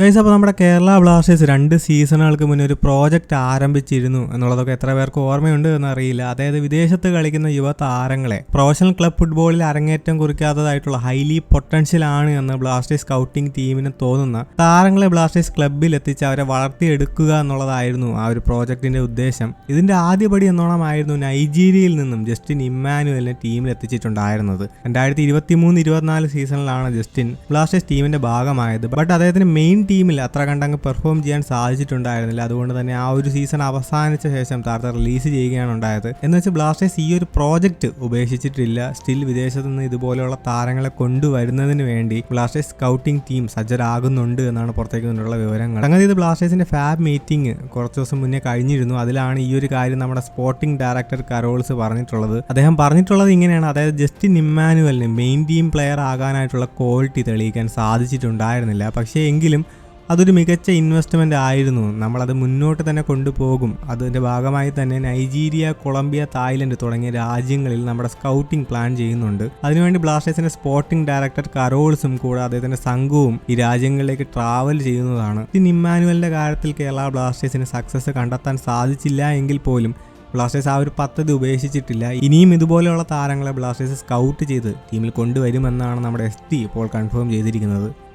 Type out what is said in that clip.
Guys അപ്പോൾ നമ്മുടെ Kerala Blasters രണ്ട് സീസണുകൾക്ക് മുന്നേ ഒരു പ്രോജക്റ്റ് ആരംഭിച്ചിരുന്നു എന്നുള്ളതൊക്കെ എത്ര പേർക്ക് ഓർമ്മയുണ്ട് എന്നറിയില്ല. അതായത് വിദേശത്ത് കളിക്കുന്ന യുവ താരങ്ങളെ. പ്രൊഫഷണൽ ക്ലബ് ഫുട്ബോളിൽ അരങ്ങേറ്റം കുറിക്കാത്തതായിട്ടുള്ള ഹൈലി പൊട്ടൻഷ്യൽ ആണ് എന്ന് ബ്ലാസ്റ്റേഴ്സ് സ്കൗട്ടിംഗ് ടീമിന് തോന്നുന്ന താരങ്ങളെ ബ്ലാസ്റ്റേഴ്സ് ക്ലബ്ബിൽ എത്തിച്ച് അവരെ വളർത്തിയെടുക്കുക എന്നുള്ളതായിരുന്നു ആ ഒരു പ്രോജക്റ്റിന്റെ ഉദ്ദേശം. ഇതിന്റെ ആദ്യപടി എന്നോണമായിരുന്നു നൈജീരിയയിൽ നിന്നും ജസ്റ്റിൻ ഇമ്മാനുവലിനെ ടീമിൽ എത്തിച്ചിട്ടുണ്ടായിരുന്നത്. രണ്ടായിരത്തി ഇരുപത്തി മൂന്ന് ഇരുപത്തിനാല് സീസണിലാണ് ജസ്റ്റിൻ ബ്ലാസ്റ്റേഴ്സ് ടീമിന്റെ ഭാഗമായത്. ബട്ട് അദ്ദേഹത്തിന് മെയിൻ ടീമിൽ അത്ര കണ്ടങ്ങ് പെർഫോം ചെയ്യാൻ സാധിച്ചിട്ടുണ്ടായിരുന്നില്ല. അതുകൊണ്ട് തന്നെ ആ ഒരു സീസൺ അവസാനിച്ച ശേഷം താരത്തെ റിലീസ് ചെയ്യുകയാണ് ഉണ്ടായത്. എന്ന് വെച്ചാൽ ബ്ലാസ്റ്റേഴ്സ് ഈ ഒരു പ്രോജക്റ്റ് ഉപേക്ഷിച്ചിട്ടില്ല. സ്റ്റിൽ വിദേശത്ത് നിന്ന് ഇതുപോലെയുള്ള താരങ്ങളെ കൊണ്ടുവരുന്നതിന് വേണ്ടി ബ്ലാസ്റ്റേഴ്സ് സ്കൗട്ടിംഗ് ടീം സജ്ജരാകുന്നുണ്ട് എന്നാണ് പുറത്തേക്ക് നിന്നുള്ള വിവരങ്ങൾ. അങ്ങനെ ഇത് ബ്ലാസ്റ്റേഴ്സിന്റെ ഫാബ് മീറ്റിംഗ് കുറച്ച് ദിവസം മുന്നേ കഴിഞ്ഞിരുന്നു. അതിലാണ് ഈ ഒരു കാര്യം നമ്മുടെ സ്പോർട്ടിംഗ് ഡയറക്ടർ കരോൾസ് പറഞ്ഞിട്ടുള്ളത്. അദ്ദേഹം പറഞ്ഞിട്ടുള്ളത് ഇങ്ങനെയാണ്. അതായത് ജസ്റ്റിൻ ഇമ്മാനുവലിന് മെയിൻ ടീം പ്ലെയർ ആകാനായിട്ടുള്ള ക്വാളിറ്റി തെളിയിക്കാൻ സാധിച്ചിട്ടുണ്ടായിരുന്നില്ല. പക്ഷേ എങ്കിലും അതൊരു മികച്ച ഇൻവെസ്റ്റ്മെന്റ് ആയിരുന്നു. നമ്മളത് മുന്നോട്ട് തന്നെ കൊണ്ടുപോകും. അതിന്റെ ഭാഗമായി തന്നെ നൈജീരിയ കൊളംബിയ തായ്ലൻഡ് തുടങ്ങിയ രാജ്യങ്ങളിൽ നമ്മുടെ സ്കൗട്ടിംഗ് പ്ലാൻ ചെയ്യുന്നുണ്ട്. അതിനുവേണ്ടി ബ്ലാസ്റ്റേഴ്സിന്റെ സ്പോർട്ടിംഗ് ഡയറക്ടർ കരോൾസും കൂടെ അദ്ദേഹത്തിന്റെ സംഘവും ഈ രാജ്യങ്ങളിലേക്ക് ട്രാവൽ ചെയ്യുന്നതാണ്. ഇതിന് ഇമ്മാനുവലിന്റെ കാര്യത്തിൽ കേരള ബ്ലാസ്റ്റേഴ്സിന് സക്സസ് കണ്ടെത്താൻ സാധിച്ചില്ല എങ്കിൽ പോലും ബ്ലാസ്റ്റേഴ്സ് ആ ഒരു പദ്ധതി ഉപേക്ഷിച്ചിട്ടില്ല. ഇനിയും ഇതുപോലെയുള്ള താരങ്ങളെ ബ്ലാസ്റ്റേഴ്സ് സ്കൗട്ട് ചെയ്ത് ടീമിൽ കൊണ്ടുവരുമെന്നാണ് നമ്മുടെ എസ് ടി ഇപ്പോൾ കൺഫേം ചെയ്തിരിക്കുന്നത്.